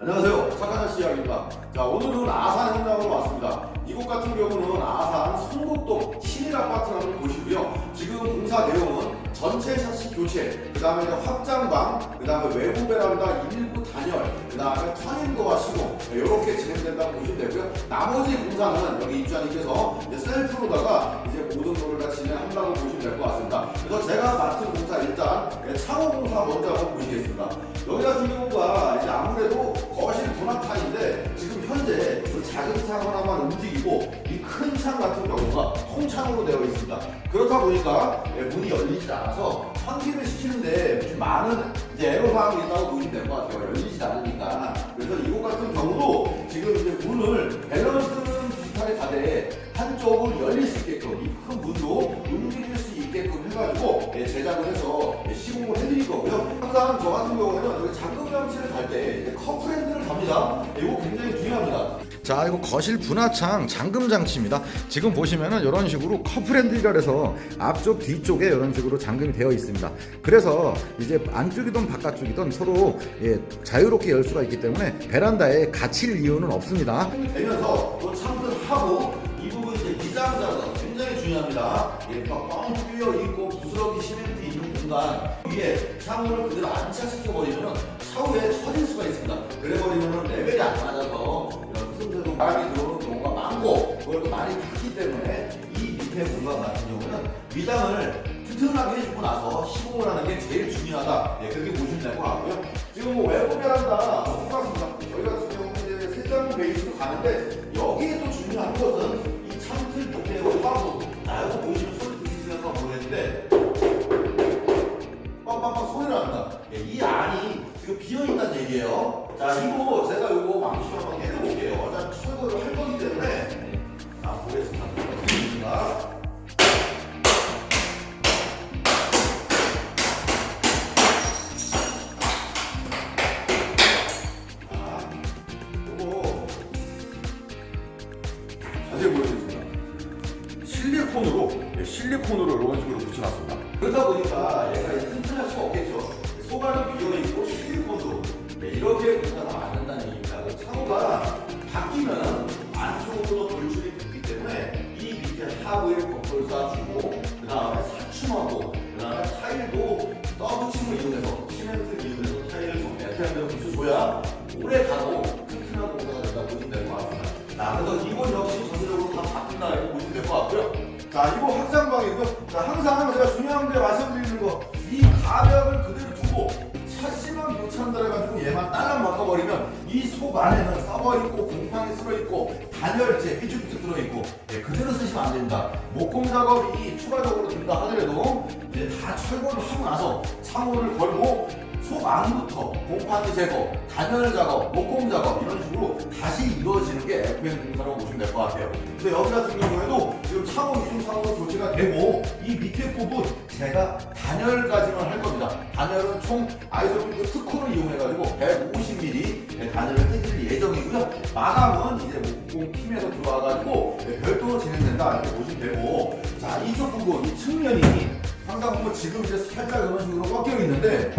안녕하세요. 착한 이야기입니다. 자, 오늘은 아산 현장으로 왔습니다. 이곳 같은 경우는 아산 송곡동 신일 아파트라는 곳이고요. 지금 공사 내용은 전체 샤시 교체, 그 다음에 확장방, 그 다음에 외부 베란다 일부 단열, 그 다음에 터닝도와 시공, 이렇게 진행된다고 보시면 되고요. 나머지 공사는 여기 입주자님께서 이제 셀프로다가 이제 모든 거를 다 진행한다고 보시면 될 것 같습니다. 그래서 제가 맡은 공사 일단 창호 공사 먼저 한번 보시겠습니다. 여기 같은 경우가 이제 아무래도 거실 분합판인데 지금 현재 그 작은 창 하나만 움직이고 이 큰 창 같은 경우가 통창으로 되어 있습니다. 그렇다 보니까 예, 문이 열리지 않아서 환기를 시키는데 좀 많은 이제 애로사항이 있다고 보시면 될 것 같아요. 열리지 않으니까. 그래서 이곳 같은 경우도 지금 이제 문을 밸런스는 비슷하게 가되 한쪽을 열릴 수 있게끔 이 큰 문도 움직일 수 있게끔 해가지고 예, 제작을 해서 예, 시공을 해드릴 거고요. 항상 저 같은 경우에는 여기 잠금 장치를 달때 커플핸들을 갑니다. 이거 굉장히 중요합니다. 자 이거 거실 분화창 잠금 장치입니다 지금 보시면은 이런 식으로 커플핸들이라 해서 앞쪽 뒤쪽에 이런 식으로 잠금이 되어 있습니다 그래서 이제 안쪽이든 바깥쪽이든 서로 예, 자유롭게 열 수가 있기 때문에 베란다에 갇힐 이유는 없습니다 되면서 또 창문 하고 이 부분 이제 미장 작업 굉장히 중요합니다. 이게 뻥 뚫려 있고 부스러기 시멘트 공간 위에 창문을 그대로 안착시켜 버리면 차후에 처질 수가 있습니다. 그래 버리면 레벨이 안 맞아서 이런 틈새도 바람이 들어오는 경우가 많고 그걸 또 많이 봤기 때문에 이 밑에 공간 같은 경우는 미장을 튼튼하게 해주고 나서 시공을 하는 게 제일 중요하다. 예, 그렇게 보시면 될 것 같고요. 지금 뭐 외부 베란다 뭐 똑같습니다. 저희 같은 경우는 이제 세장 베이스로 가는데 여기에 또 중요한 것은 이 창틀 밑에 화구 나 이거 보시면 소리 들리시면서 모르겠는데 납니다. 예, 이 안이 지금 비어 있다는 얘기예요. 자 이거 제가 이거 망치 한번 해볼게요. 어차피 철거를 할 거기 때문에 그러다 보니까 얘가 튼튼할 수가 없겠죠. 소관이 비어 있고 실리콘으로 네, 이렇게 공사가 만든다는 얘기입니다. 그 창호가 바뀌면 안쪽으로 돌출이 됐기 때문에 이 밑에 하부에 겉돌 쏴주고 그 다음에 사춤하고 그 다음에 타일도 더블침을 이용해서 시멘트 이용해서 타일을 좀 매트한대로 붙여줘야 오래 가도 튼튼한 공사가 된다고 보시면 될 것 같습니다. 자, 그래서 이건 역시 전체적으로 다 바뀐다 이렇게 보시면 될 것 같고요. 자, 이거 확장방이고요. 자, 항상 제가 중요한 게 말씀드리는 거, 이 가벽을 그대로 두고 샷시만 교체한다 해가지고 얘만 딸랑 바꿔버리면 이 속 안에는 썩어 있고 곰팡이 쓸어 있고 단열재 삐죽삐죽 들어 있고 예, 그대로 쓰시면 안 됩니다. 목공 작업이 추가적으로 된다 하더라도 이제 다 철거를 하고 나서 창호를 걸고 속 안부터 곰팡이 제거, 단열 작업, 목공 작업 이런 식으로 다시 이루어지는 게 FM 공사라고 보시면 될 것 같아요. 근데 여기 같은 경우에도 지금 창호 이중 창호로 조치가 되고 이 밑에 부분 제가 단열까지만 할 겁니다. 단열은 총 아이소핑크 특허를 이용해가지고 150mm 단열을 해드릴 예정이고요. 마감은 이제 목공 팀에서 들어와가지고 별도로 진행된다 이렇게 보시면 되고 자 이쪽 부분 이 측면이 항상 보면 지금 이제 살짝 이런 식으로 꺾여 있는데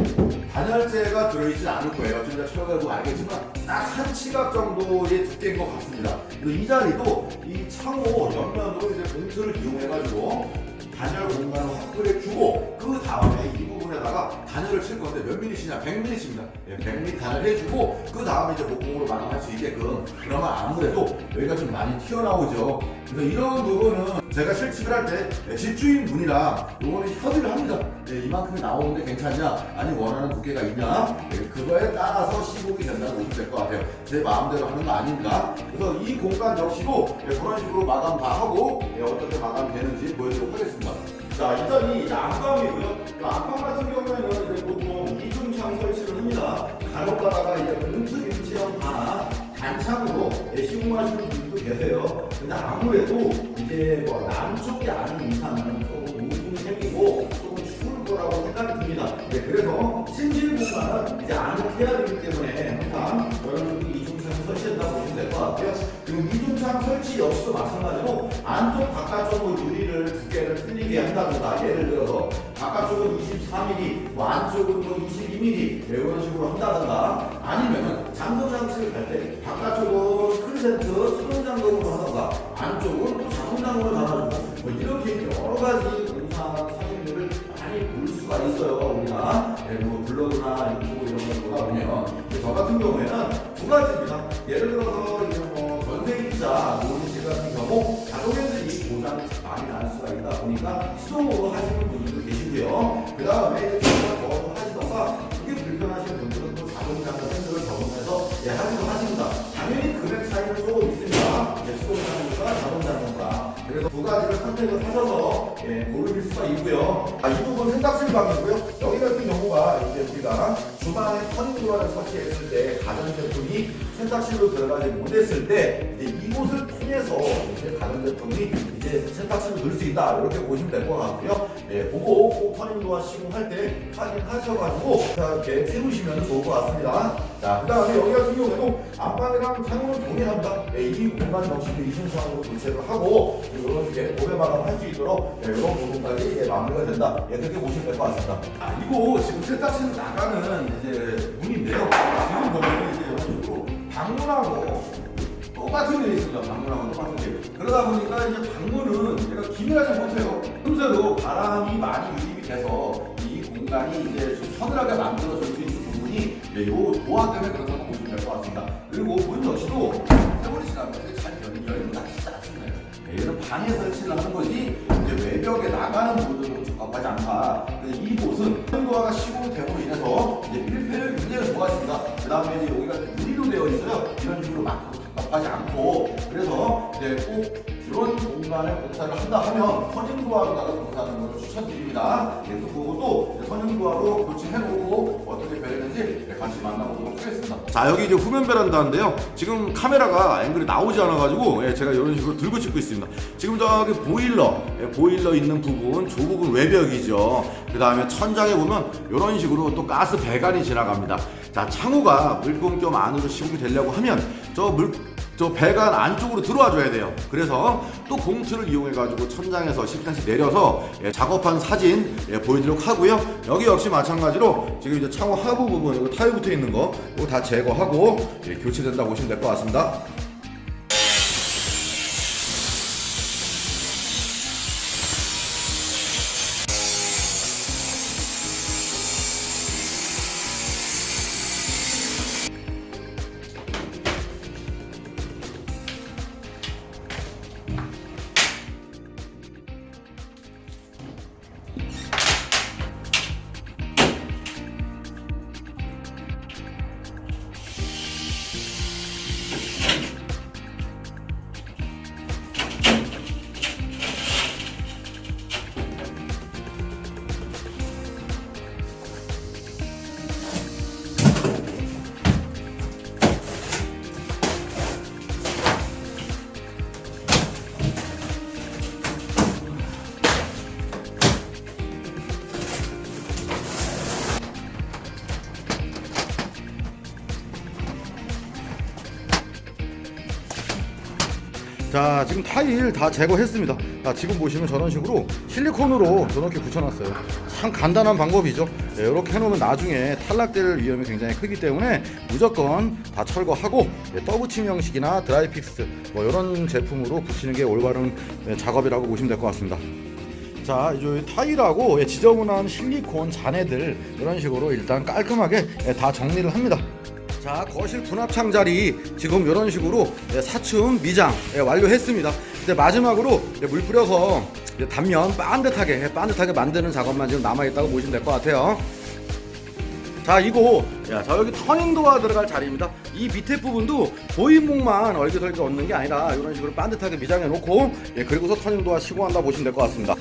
단열재가 들어있지 않을 거예요. 좀 이따 철거해도 알겠지만 딱 한 치각 정도의 두께인 것 같습니다. 그리고 이 자리도 이 창호 옆면으로 이제 봉투를 이용해가지고 단열 공간을 확보해 주고 그 다음에 이 부분에다가 단열을 칠 건데 몇 미리시냐? 100미리입니다. 예, 100mm 단열 해주고 그 다음에 이제 목공으로 마감할 수 있게끔 그러면 아무래도 여기가 좀 많이 튀어나오죠. 그래서 이런 부분은 제가 실측을 할 때 집주인 분이랑 요거는 협의를 합니다. 예, 이만큼이 나오는데 괜찮냐? 아니 원하는 두께가 있냐? 예, 그거에 따라서 시공이 된다고 보시면 될 것 같아요. 제 마음대로 하는 거 아닙니다. 그래서 이 공간 역시도 예, 그런 식으로 마감 다 하고 예, 어떻게 마감되는지 보여드리도록 하겠습니다. 자, 일단 이 안방이고요. 그 안방 같은 경우에는 이제 보통 이중창 설치를 합니다. 간혹 가다가 이제 공투 체험 하나 단창으로 예, 시공하시는 분도 계세요. 근데 아무래도 이제 뭐 남쪽이 아닌 이상은 조금 우중이 생기고 조금 추울 거라고 생각이 듭니다. 네, 그래서 신질 공간은 이제 안을 해야 되기 때문에 항상 여러분들이 이중창 설치한다고 보시면 될 것. 같고요. 그리고 이중창 설치 역시도 마찬가지로 안쪽 바깥쪽 뭐 유리를 두께를 틀리게 한다든가 예를 들어서 바깥쪽은 23mm, 뭐 안쪽은 뭐 22mm 이런 식으로 한다든가 아니면 잠금 장치를 갈때 바깥쪽은 잠금으로 하던가 안쪽은 또 자동 잠금을 달아주고 뭐 이렇게 여러 가지 공사 사진들을 많이 볼 수가 있어요 우리가. 예, 뭐 블로그나 유튜브 이런 걸 보다 보면 저 같은 경우에는 두 가지입니다. 예를 들어서 이제 뭐 전세이자 노은실 같은 경우 자동엔진이 고장 많이 날 수가 있다 보니까 수동으로 하시는 분들도 계시고요. 그 다음에 저거 하시던가 그게 불편하신 분들은 또 자동 잠금 핸들을 적용해서 예, 하기도 하십니 그래서 두 가지를 선택을 하셔서 예, 고르실 수가 있고요. 아, 이 부분 세탁실 방이고요. 여기 같은 경우가 이제 우리가 주방에 터닝도어를 설치했을 때 가전제품이 세탁실로 들어가지 못했을 때 이제 이곳을 통해서 이제 가전제품이 이제 세탁실로 넣을 수 있다 이렇게 보시면 될 것 같고요. 예, 그거 꼭 터닝도어 시공할 때 확인하셔가지고 이렇게 세우시면 좋을 것 같습니다. 자, 그 다음에 여기 같은 경우에도 안방이랑 창문은 동일합니다. 예, 이 공간 역시도 이중창으로 교체를 하고 식의 도배 마감할 수 있도록 예, 이런 부분까지 예, 마무리가 된다. 예, 그렇게 보시면 될 것 같습니다. 아, 이거 지금 세탁실 나가는 이제 문인데요. 지금 보면 이제 이런 식으로 방문하고 똑같은 게 있습니다. 방문하고 똑같은 게. 그러다 보니까 이제 방문은 얘가 기밀하지 못해요. 틈새로 바람이 많이 유입이 돼서 이 공간이 이제 좀 서늘하게 만들어질 수 있는 부분이 네, 요 도화 때문에 그렇다고 보시면 될 것 같습니다. 그리고 문 역시도 세월이 지나면 이게 잘 열- 열면 닫히지 않습니다. 네, 얘는 방에 설치를 하는 거지 이제 외벽에 나가는 부분으로 적합하지 않다. 이곳은 현도화가 시공됨으로 인해서 이제 필패를 굉장히 좋아집니다. 그 다음에 이제 여기가 유리로 되어 있어요. 이런 식으로 막적 합하지 않고 그래서 이제 꼭 이런 공간에 공사를 한다 하면 선진도화로다가 공사하는 것을 추천드립니다. 그래서 그것도 이제 선진도화로 교체해놓고 어떻게 변했는지 같이 만나보도록 하겠습니다. 자 여기 이제 후면 베란다인데요. 지금 카메라가 앵글이 나오지 않아가지고 예, 제가 이런 식으로 들고 찍고 있습니다. 지금 저기 보일러, 예, 보일러 있는 부분, 조 부분 외벽이죠. 그 다음에 천장에 보면 이런 식으로 또 가스 배관이 지나갑니다. 자 창호가 물공점 안으로 시공이 되려고 하면 저 물 저 배관 안쪽으로 들어와 줘야 돼요. 그래서 또 봉투를 이용해 가지고 천장에서 10cm 내려서 예, 작업한 사진 예, 보여드리도록 하고요. 여기 역시 마찬가지로 지금 이제 창호 하부 부분 이거 타일 붙어 있는 거 이거 다 제거하고 예, 교체된다 고 보시면 될 것 같습니다. 자 지금 타일 다 제거했습니다. 자 지금 보시면 저런 식으로 실리콘으로 저렇게 붙여놨어요. 참 간단한 방법이죠. 네, 이렇게 해놓으면 나중에 탈락될 위험이 굉장히 크기 때문에 무조건 다 철거하고 네, 떠붙임 형식이나 드라이픽스 뭐 이런 제품으로 붙이는 게 올바른 네, 작업이라고 보시면 될 것 같습니다. 자, 이제 타일하고 예, 지저분한 실리콘 잔해들 이런 식으로 일단 깔끔하게 예, 다 정리를 합니다. 자, 거실 분합창 자리 지금 이런 식으로 예, 사춤 미장 예, 완료했습니다. 이제 마지막으로 예, 물 뿌려서 단면 반듯하게 예, 반듯하게 만드는 작업만 지금 남아 있다고 보시면 될 것 같아요. 자 이거 야, 저 여기 터닝도어 들어갈 자리입니다 이 밑에 부분도 보이목만 얼기설기 얻는 게 아니라 이런 식으로 반듯하게 미장해 놓고 예, 그리고서 터닝도어 시공한다 보시면 될 것 같습니다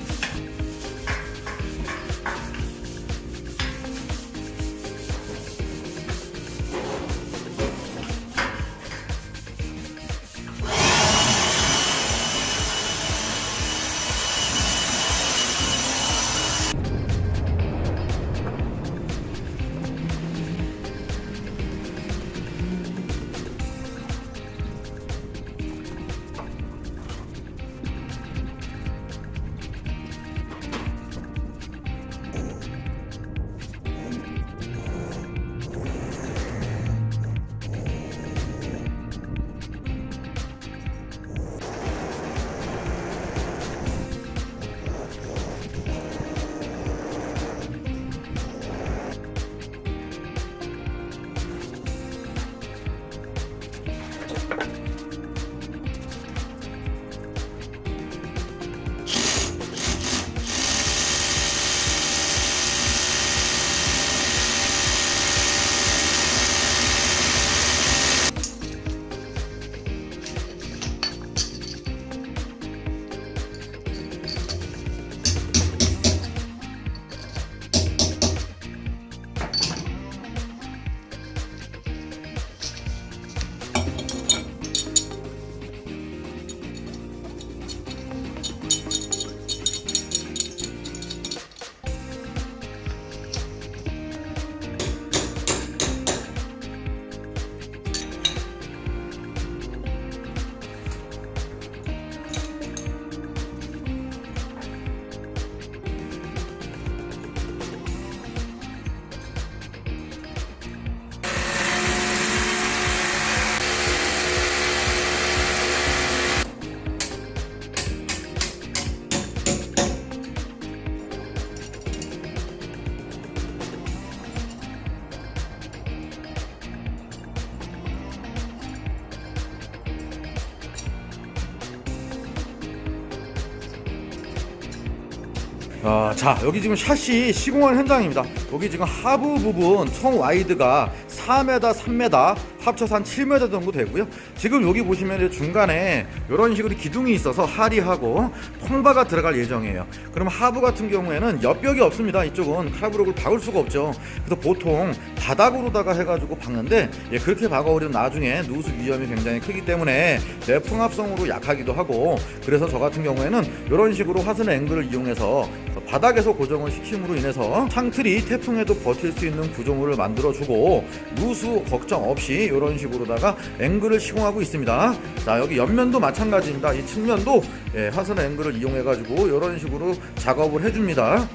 자 여기 지금 샷이 시공한 현장입니다. 여기 지금 하부 부분 총 와이드가 4m, 3m 합쳐서 한 7m 정도 되고요. 지금 여기 보시면 중간에 이런 식으로 기둥이 있어서 하리하고 통바가 들어갈 예정이에요. 그럼 하부 같은 경우에는 옆벽이 없습니다. 이쪽은 칼브록을 박을 수가 없죠. 그래서 보통 바닥으로다가 해가지고 박는데 예, 그렇게 박아오면 나중에 누수 위험이 굉장히 크기 때문에 내풍합성으로 약하기도 하고 그래서 저 같은 경우에는 이런 식으로 화선 앵글을 이용해서 바닥에서 고정을 시킴으로 인해서 창틀이 태풍에도 버틸 수 있는 구조물을 만들어주고 누수 걱정 없이 이런 식으로다가 앵글을 시공하고 있습니다. 자 여기 옆면도 마찬가지입니다. 이 측면도 예, 화선 앵글을 이용해 가지고 이런 식으로 작업을 해줍니다.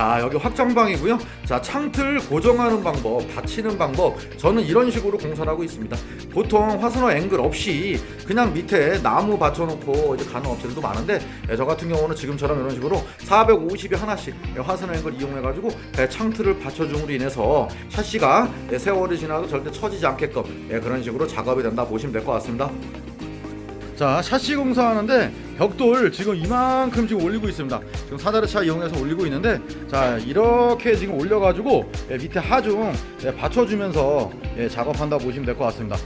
자 여기 확장방이고요. 자 창틀 고정하는 방법 받치는 방법 저는 이런 식으로 공사를 하고 있습니다. 보통 화선화 앵글 없이 그냥 밑에 나무 받쳐놓고 이제 가는 업체들도 많은데 예, 저 같은 경우는 지금처럼 이런 식으로 450에 하나씩 예, 화선화 앵글 이용해 가지고 창틀을 받쳐줌으로 인해서 샤시가 예, 세월이 지나도 절대 처지지 않게끔 예, 그런 식으로 작업이 된다 보시면 될 것 같습니다 자 샤시 공사하는데 벽돌 지금 이만큼 지금 올리고 있습니다. 지금 사다르차 이용해서 올리고 있는데 자 이렇게 지금 올려가지고 예, 밑에 하중 예, 받쳐주면서 예, 작업한다 보시면 될 것 같습니다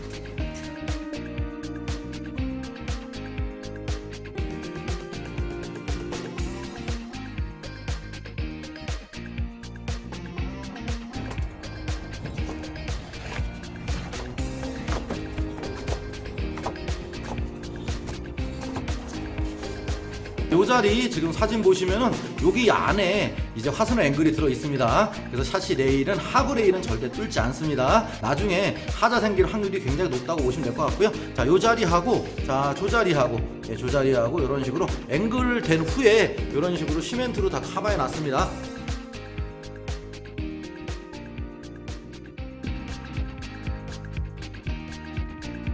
지금 사진 보시면은 여기 안에 이제 화선 앵글이 들어 있습니다. 그래서 샤시 레일은 하부 레일은 절대 뚫지 않습니다. 나중에 하자 생길 확률이 굉장히 높다고 보시면 될 것 같고요. 자, 요 자리하고 자, 조 자리하고 예, 조 자리하고 이런 식으로 앵글 된 후에 이런 식으로 시멘트로 다 커버해 놨습니다.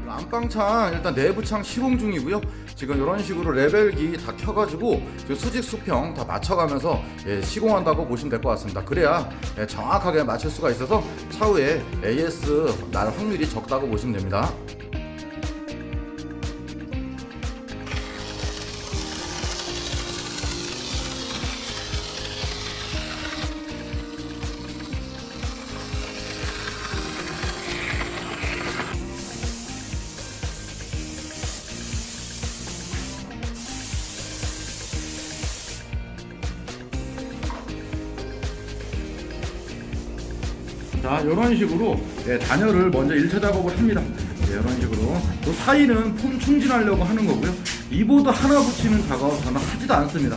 안방창 일단 내부창 시공 중이고요. 지금 이런 식으로 레벨기 다 켜가지고 지금 수직 수평 다 맞춰가면서 예, 시공한다고 보시면 될 것 같습니다. 그래야 예, 정확하게 맞출 수가 있어서 차후에 AS 날 확률이 적다고 보시면 됩니다. 이런 식으로 예, 단열을 먼저 1차 작업을 합니다. 예, 이런 식으로. 또 사이는 폼 충진하려고 하는 거고요. 이보드 하나 붙이는 작업 저는 하지도 않습니다.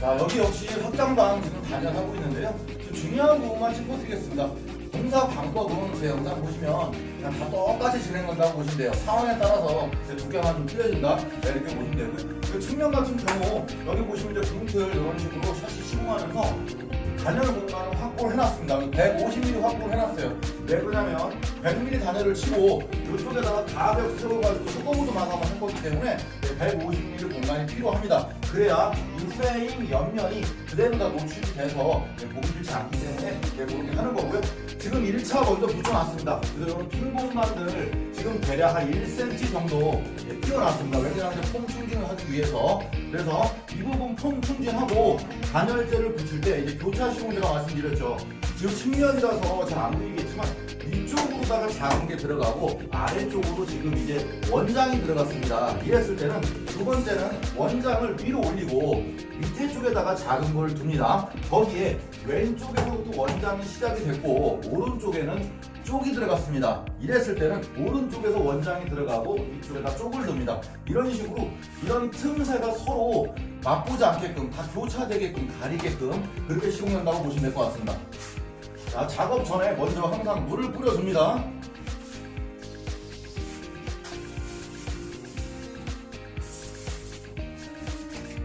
자, 여기 역시 확장방 지금 단열하고 있는데요. 좀 중요한 부분만 짚어드리겠습니다. 공사 방법은 제 영상 보시면 그냥 다 똑같이 진행한다고 보시면 돼요. 상황에 따라서 제 두께만 좀 틀려진다. 네, 이렇게 보시면 되고요. 그 측면 같은 경우 여기 보시면 이제 붕틀 이런 식으로 샷시 시공하면서 단열 공간을 확보를 해놨습니다. 150mm 확보를 해놨어요. 왜 그러냐면 100mm 단열을 치고 이쪽에다가 가벽 세워가지고 소금으로 마감을 한 거기 때문에 150mm 공간이 필요합니다. 그래야 이 프레임 옆면이 그대로 다 노출이 돼서 보기 싫지 않기 때문에 그렇게 하는 거고요. 지금 1차 먼저 붙여놨습니다. 그래서 핀 공간들 지금 대략 한 1cm 정도 띄워놨습니다. 왜냐하면 폼 충진을 하기 위해서 그래서 이 부분 폼 충진하고 단열재를 붙일 때 이제 교차 시공 제가 말씀드렸죠. 지금 측면이라서 잘 안 보이겠지만 위쪽으로다가 작은 게 들어가고 아래쪽으로 지금 이제 원장이 들어갔습니다. 이랬을 때는 두 번째는 원장을 위로 올리고 밑에 쪽에다가 작은 걸 둡니다. 거기에 왼쪽에서부터 원장이 시작이 됐고 오른쪽에는 쪽이 들어갔습니다. 이랬을 때는 오른쪽에서 원장이 들어가고 이쪽에다 쪽을 둡니다. 이런 식으로 이런 틈새가 서로 맞보지 않게끔 다 교차되게끔 가리게끔 그렇게 시공한다고 보시면 될 것 같습니다. 자, 작업 전에 먼저 항상 물을 뿌려줍니다.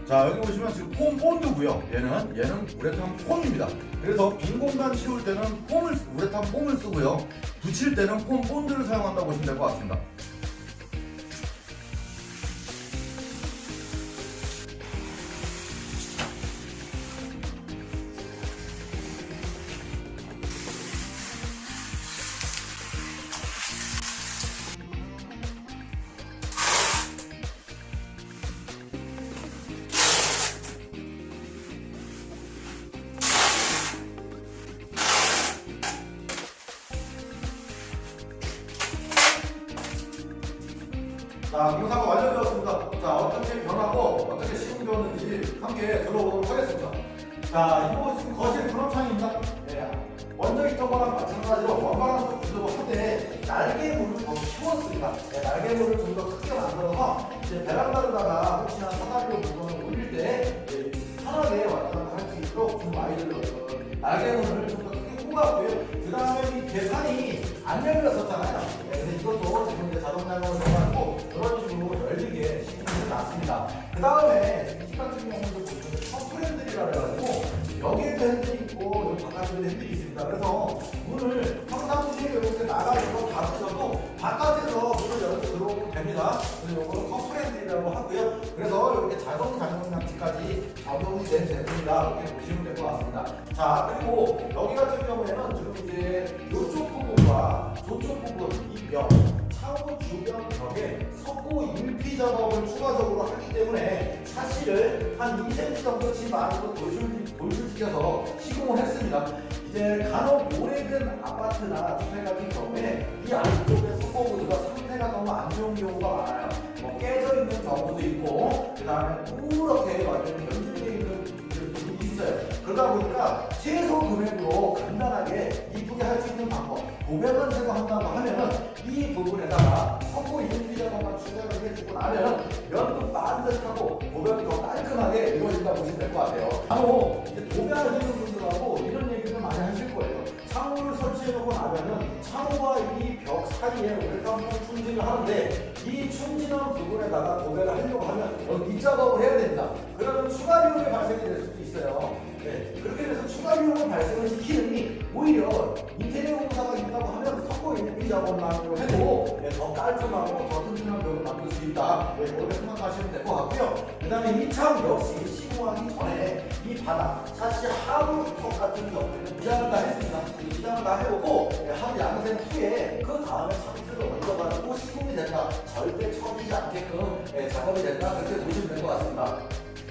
자, 여기 보시면 지금 폼 본드고요. 얘는 얘는 우레탄 폼입니다. 그래서 빈 공간 채울 때는 폼을 쓰- 우레탄 폼을 쓰고요. 붙일 때는 폼 본드를 사용한다고 보시면 될 것 같습니다. 들어보도록 하겠습니다. 자, 이거 지금 거실 분업창입니다. 네. 먼저 있던 거랑 마찬가지로 원바람도 구조로 하되 날개물을 더 키웠습니다. 네, 날개물을 좀 더 크게 만들어서 이제 베란다에다가 혹시나 사다리로 물건을 올릴 때 네, 편하게 왔다 갔다 할 수 있도록 좀 많이들 어, 날개물을 좀 더 크게 뽑았고요. 그 다음에 이 계산이 안 열렸었잖아요. 네, 그래서 이것도 지금 이제 자동 작업을 해가지고 그런 식으로 열리게 시키지 않습니다. 그 다음에 이 같은 경우도 보시면 셔플핸들이라 해가지고 여기에도 핸들이 있고 여기 바깥에도 핸들이 있습니다. 그래서 문을 평상시에 이렇게 나가서 닫으셔도 바깥에서 문을 열고 들어오면 됩니다. 그래서 이거는 커플 핸들이라고 하고요. 그래서 이렇게 자동 장치까지 적용이 된 제품이다 이렇게 보시면 될 것 같습니다. 자 그리고 여기 같은 경우에는 지금 이제 이쪽 부분과 저쪽 부분 이벽 창호 주변 벽에 석고 일피 작업을 추가적으로 하기 때문에 샤시를 한 2cm 정도씩 안으로 돌출, 돌출시켜서 시공을 했습니다. 이제 간혹 오래된 아파트나 주택 같은 경우에 이 안쪽에 석고 구조가 상태가 너무 안 좋은 경우가 많아요. 뭐 깨져 있는 경우도 있고 그 다음에 뿌옇게 완전히 변질되어 있는 분들도 있어요. 그러다 보니까 최소 금액으로 간단하게 이쁘게 할 수 있는 방법 도배만 제거한다고 하면은 이 부분에다가 이중비 작업만 추가를 해주고 나면 면도 반듯하고 도배도 더 깔끔하게 이루어진다 보시면 될 것 같아요. 바로 이제 도배하시는 분들하고 이런 얘기를 많이 하실 거예요. 창호를 설치해 놓고 나면은 창호와 이 벽 사이에 웰컴 충진을 하는데 이 충진하는 부분에다가 도배를 하려고 하면 여기 밑작업을 해야 된다. 그러면 추가 비용이 발생이 될 수도 있어요. 네, 그렇게 돼서 추가 비용을 발생을 시키느니 오히려 인테리어 공사가 있다고 하면 석고 일비 작업만으로 해도 네, 더 깔끔하고 더 튼튼한 벽을 만들 수 있다. 네, 그렇게 생각하시면 될 것 같고요. 그 다음에 이창 역시 시공하기 전에 이 바닥, 사실 하부 턱 같은 경우에는 미장을 다 했습니다. 이 미장을 다 해보고 네, 하부 양생 후에 그 다음에 창틀을 얹어가지고 시공이 된다. 절대 처지지 않게끔 네, 작업이 된다. 그렇게 보시면 될 것 같습니다.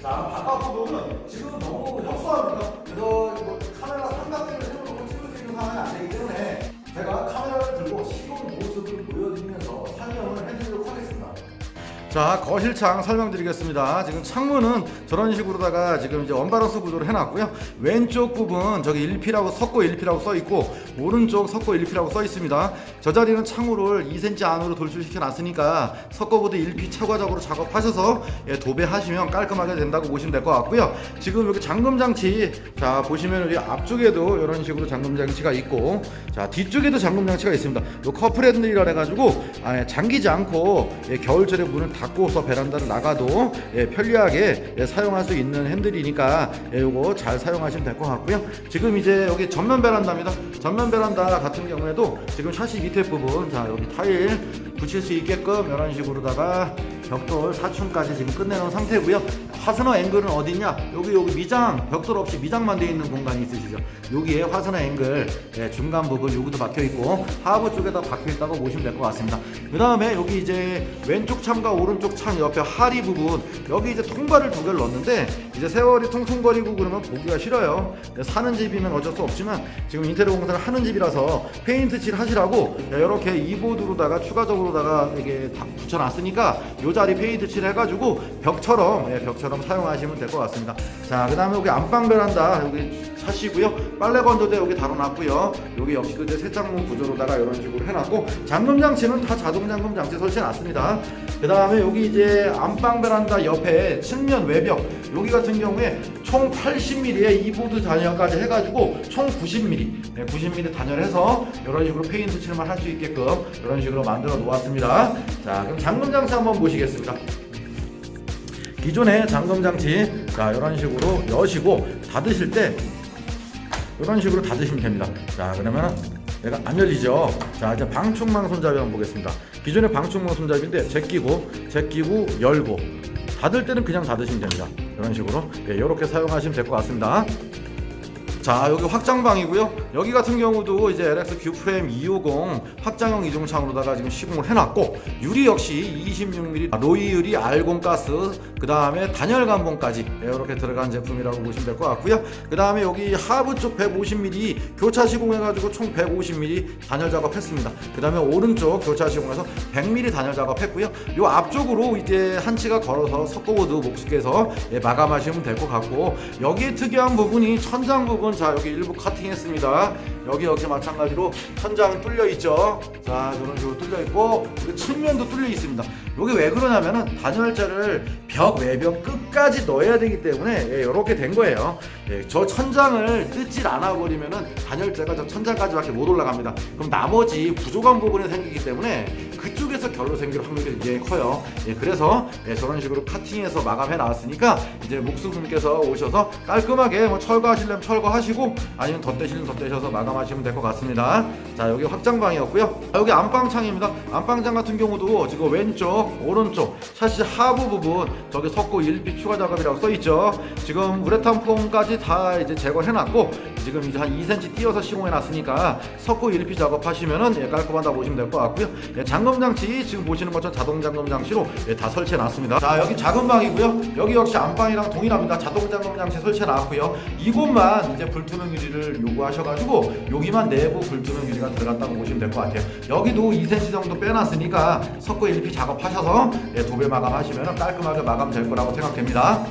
자, 바깥 부분은 지금 너무 협소합니다. 그래서 뭐 카메라 삼각대를 세워놓고 찍을 수 있는 상황이 안 되기 때문에 제가 카메라를 들고 시공 자 거실창 설명드리겠습니다. 지금 창문은 저런 식으로다가 지금 이제 언바런스 구조를 해놨고요. 왼쪽 부분 저기 1피라고 석고 1피라고 써 있고 오른쪽 석고 1피라고 써 있습니다. 저 자리는 창호를 2cm 안으로 돌출시켜 놨으니까 석고보드 1피 차과적으로 작업하셔서 예, 도배하시면 깔끔하게 된다고 보시면 될 것 같고요. 지금 여기 잠금 장치 자 보시면 여기 앞쪽에도 이런 식으로 잠금 장치가 있고 자 뒤쪽에도 잠금 장치가 있습니다. 요 커플 핸들이라 해가지고 아, 예, 잠기지 않고 예, 겨울철에 문을 닫고서 베란다를 나가도 예, 편리하게 예, 사용할 수 있는 핸들이니까 예, 요거 잘 사용하시면 될 것 같고요. 지금 이제 여기 전면 베란다입니다. 전면 베란다 같은 경우에도 지금 샤시 밑에 부분 자 여기 타일 붙일 수 있게끔 이런 식으로다가 벽돌 사춘까지 지금 끝내놓은 상태고요. 화스너 앵글은 어디냐? 여기 여기 미장 벽돌 없이 미장만 되어 있는 공간이 있으시죠? 여기에 화스너 앵글 예, 중간 부분 여기도 박혀 있고 하부 쪽에다 박혀 있다고 보시면 될 것 같습니다. 그 다음에 여기 이제 왼쪽 창과 오른쪽 창 옆에 하리 부분 여기 이제 통발을 두 개를 넣었는데 이제 세월이 통통거리고 그러면 보기가 싫어요. 사는 집이면 어쩔 수 없지만 지금 인테리어 공사를 하는 집이라서 페인트 칠 하시라고 이렇게 이보드로다가 추가적으로다가 이게 다 붙여놨으니까 요 자리 페인트 칠 해가지고 벽처럼 예, 벽처럼 사용하시면 될 것 같습니다. 자, 그 다음에 여기 안방 베란다 여기 샷이고요. 빨래 건조대 여기 달아놨고요. 여기 역시도 이제 세탁문 구조로다가 이런 식으로 해놨고 잠금 장치는 다 자동 잠금 장치 설치해놨습니다. 그 다음에 여기 이제 안방 베란다 옆에 측면 외벽 여기 같은 경우에 총 80mm의 이보드 단열까지 해가지고 총 90mm, 네, 90mm 단열해서 이런 식으로 페인트 칠만 할 수 있게끔 이런 식으로 만들어 놓았습니다. 자, 그럼 잠금 장치 한번 보시겠습니다. 기존의 잠금 장치 자 이런 식으로 여시고 닫으실 때 이런 식으로 닫으시면 됩니다. 자 그러면 내가 안 열리죠. 자 이제 방충망 손잡이 한번 보겠습니다. 기존의 방충망 손잡이인데 제끼고 제끼고 열고 닫을 때는 그냥 닫으시면 됩니다. 이런 식으로 예, 이렇게 사용하시면 될 것 같습니다. 자 여기 확장방이고요. 여기 같은 경우도 이제 LX 뷰 프레임 250 확장형 이중창으로다가 지금 시공을 해놨고 유리 역시 26mm 로이 유리 알공 가스 그 다음에 단열 감봉까지 이렇게 들어간 제품이라고 보시면 될 것 같고요. 그 다음에 여기 하부 쪽 150mm 교차 시공해가지고 총 150mm 단열 작업했습니다. 그 다음에 오른쪽 교차 시공해서 100mm 단열 작업했고요. 요 앞쪽으로 이제 한치가 걸어서 석고보드 목수께서 예, 마감하시면 될 것 같고 여기에 특이한 부분이 천장 부분 자 여기 일부 커팅했습니다. 여기 역시 마찬가지로 천장 뚫려 있죠? 자 이런 식으로 뚫려 있고 측면도 뚫려 있습니다. 이게 왜 그러냐면은 단열재를 벽 외벽 끝까지 넣어야 되기 때문에 예, 이렇게 된 거예요. 예, 저 천장을 뜯질 않아 버리면은 단열재가 저 천장까지밖에 못 올라갑니다. 그럼 나머지 부족한 부분이 생기기 때문에 그 쪽에서 결로 생길 확률이 굉장히 커요. 예, 그래서 예, 저런 식으로 카팅해서 마감해 놨으니까 이제 목수분께서 오셔서 깔끔하게 뭐 철거하시려면 철거하시고 아니면 덧대시면 덧대셔서 마감하시면 될 것 같습니다. 자 여기 확장방이었고요. 아, 여기 안방창입니다. 안방창 같은 경우도 지금 왼쪽 오른쪽 샤시 하부 부분 저기 석고 1비 추가 작업이라고 써 있죠. 지금 우레탄 폼까지 다 이제 제거해 놨고 지금 이제 한 2cm 띄어서 시공해 놨으니까 석고 1피 작업하시면은 예, 깔끔하다 보시면 될 것 같고요. 예, 잠금 장치 지금 보시는 것처럼 자동 잠금 장치로 예, 다 설치해 놨습니다. 자 여기 작은 방이고요. 여기 역시 안방이랑 동일합니다. 자동 잠금 장치 설치해 놨고요. 이곳만 이제 불투명 유리를 요구하셔가지고 여기만 내부 불투명 유리가 들어갔다고 보시면 될 것 같아요. 여기도 2cm 정도 빼놨으니까 석고 1피 작업하셔서 예, 도배 마감하시면 깔끔하게 마감될 거라고 생각됩니다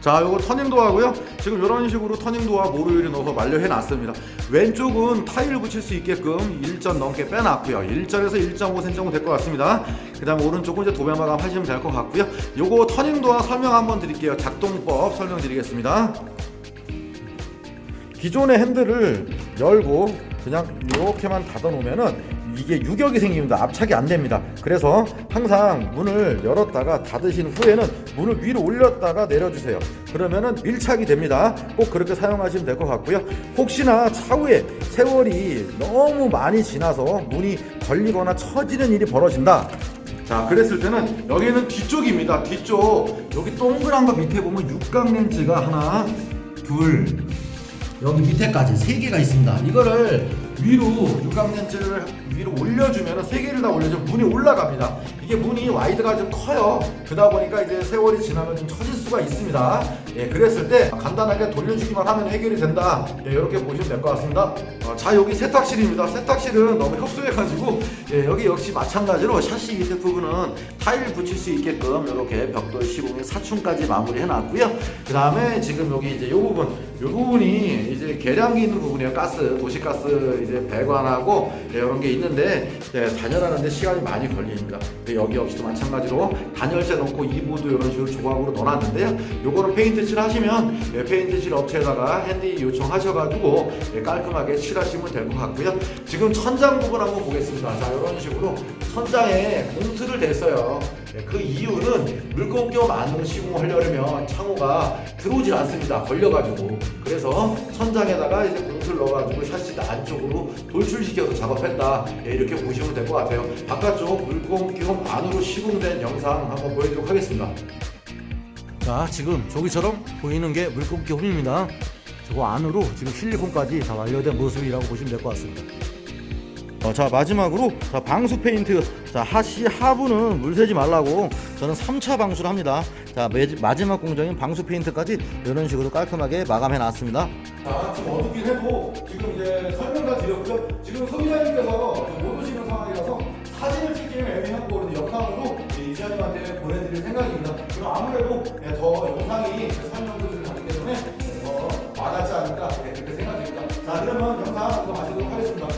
자, 요거 터닝도 하고요. 지금 이런 식으로 터닝도와 모루유리 넣어서 완료해 놨습니다. 왼쪽은 타일 붙일 수 있게끔 1전 넘게 빼놨고요. 1전에서 1.5cm 정도 될 것 같습니다. 그 다음에 오른쪽은 이제 도배 마감 하시면 될 것 같고요. 요거 터닝도와 설명 한번 드릴게요. 작동법 설명드리겠습니다. 기존의 핸들을 열고 그냥 이렇게만 닫아 놓으면은 이게 유격이 생깁니다. 압착이 안 됩니다. 그래서 항상 문을 열었다가 닫으신 후에는 문을 위로 올렸다가 내려주세요. 그러면은 밀착이 됩니다. 꼭 그렇게 사용하시면 될 것 같고요. 혹시나 차후에 세월이 너무 많이 지나서 문이 걸리거나 처지는 일이 벌어진다. 자, 그랬을 때는 여기는 뒤쪽입니다. 뒤쪽 여기 동그란 거 밑에 보면 육각 렌즈가 하나, 둘, 여기 밑에까지 세 개가 있습니다. 이거를 위로 육각 렌즈를 위로 올려주면 세 개를 다 올려주면 문이 올라갑니다. 이게 문이 와이드가 좀 커요. 그러다 보니까 이제 세월이 지나면 좀 처질 수가 있습니다. 예, 그랬을 때 간단하게 돌려주기만 하면 해결이 된다. 예, 이렇게 보시면 될 것 같습니다. 어, 자, 여기 세탁실입니다. 세탁실은 너무 협소해가지고 예, 여기 역시 마찬가지로 샤시 밑에 부분은 타일 붙일 수 있게끔 이렇게 벽돌 시공에 사춘까지 마무리해 놨고요. 그 다음에 지금 여기 이제 이 부분, 이 부분이 이제 계량기 있는 부분이에요. 가스, 도시가스 이제 배관하고 예, 이런 게 있는 데 예, 단열하는데 시간이 많이 걸립니다. 여기 역시도 마찬가지로 단열재 넣고 이부도 이런 식으로 조각으로 넣어놨는데요. 요거는 페인트 칠 하시면 예, 페인트 칠 업체에다가 핸디 요청하셔가지고 예, 깔끔하게 칠하시면 될 것 같고요. 지금 천장 부분 한번 보겠습니다. 자, 이런 식으로 천장에 봉틀을 댔어요. 예, 그 이유는 물고기와 안으로 시공하려면 창호가 들어오질 않습니다. 걸려가지고. 그래서 천장에다가 이제 봉틀 넣어가지고 샤시 안쪽으로 돌출시켜서 작업했다. 예, 이렇게 보시면 될 것 같아요. 바깥쪽 물고기용 안으로 시공된 영상 한번 보여드리도록 하겠습니다. 자, 지금 저기처럼 보이는 게 물고기 홈입니다. 저거 안으로 지금 실리콘까지 다 완료된 모습이라고 보시면 될 것 같습니다. 어, 자 마지막으로 자, 방수 페인트. 자 하시 하부는 물새지 말라고 저는 3차 방수를 합니다. 자 매지, 마지막 공정인 방수 페인트까지 이런 식으로 깔끔하게 마감해 놨습니다. 자 지금 어둡긴 했고 지금 이제 설명 다 드렸고요. 지금 소비자님께서 못 오시는 상황이라서 사진을 찍기는 애매하고 그래서 영상으로 이지아님한테 보내드릴 생각입니다. 그럼 아무래도 예, 더 영상이 설명들을 하기 때문에 더 와닿지 않을까 예, 그렇게 생각됩니다. 자 그러면 영상 마치도록 하겠습니다.